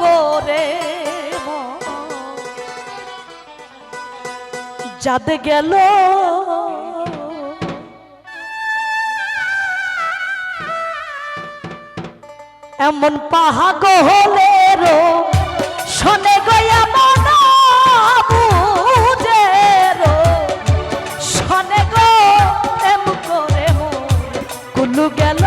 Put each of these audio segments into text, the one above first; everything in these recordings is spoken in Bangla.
করে যাদ গেল। এমন পাহাগ হলে রো শোনে করে মনা। গেল।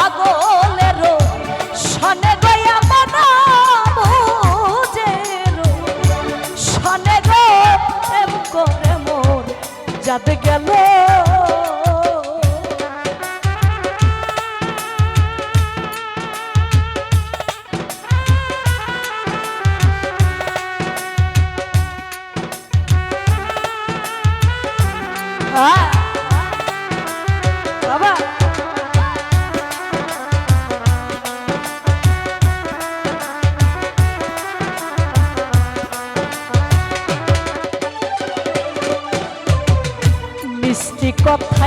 এমন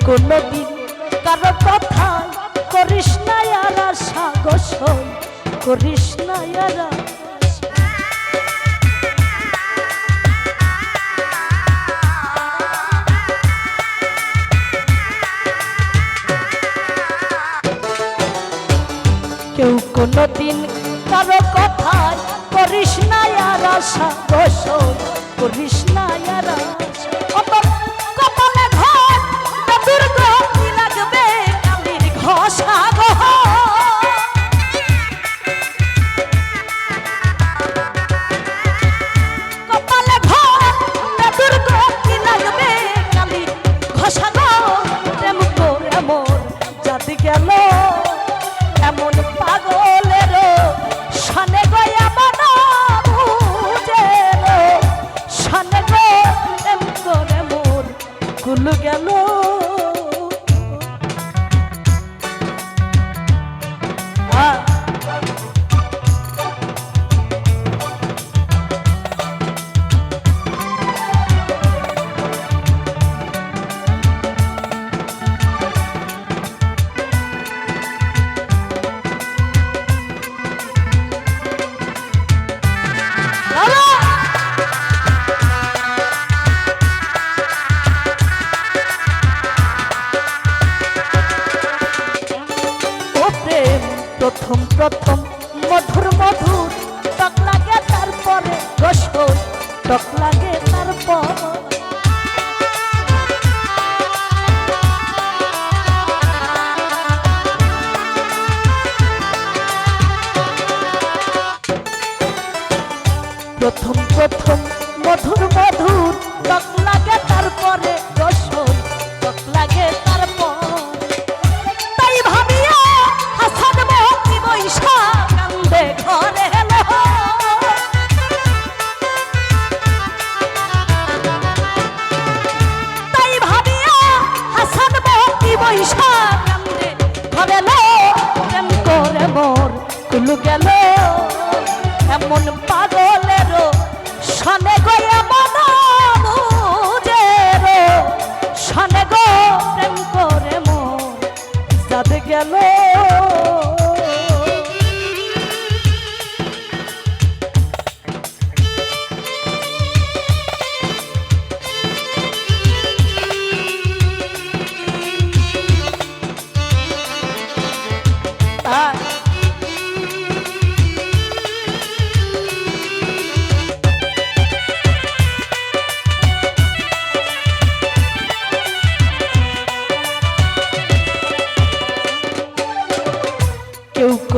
কেউ কোনো দিন কারও কথা করিস না আর আশা গোসল করিস না আর কেউ কোনো দিন কারও কথায় করিস না আর আশা করিস না আর। জাতি গেল প্রথম প্রথম মধুর মধুর টক লাগে তারপরে রসদ টক লাগে তারপর। প্রথম প্রথম পাগলেরও সনে গয়া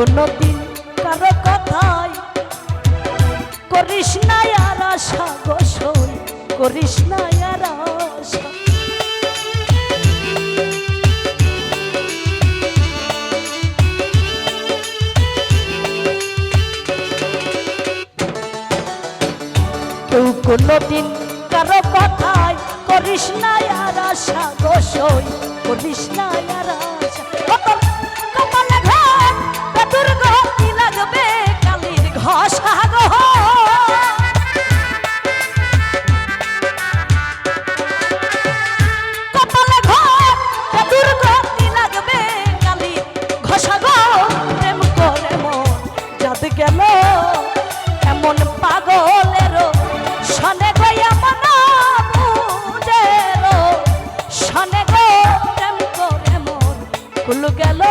কোনদিন কারও কথায় করিস না আর আশা গোসল করিস না আর আশা। কেউ কোনদিন কারও কথায় করিস না আর আশা গোসল করিস না আর আশা। করল গেল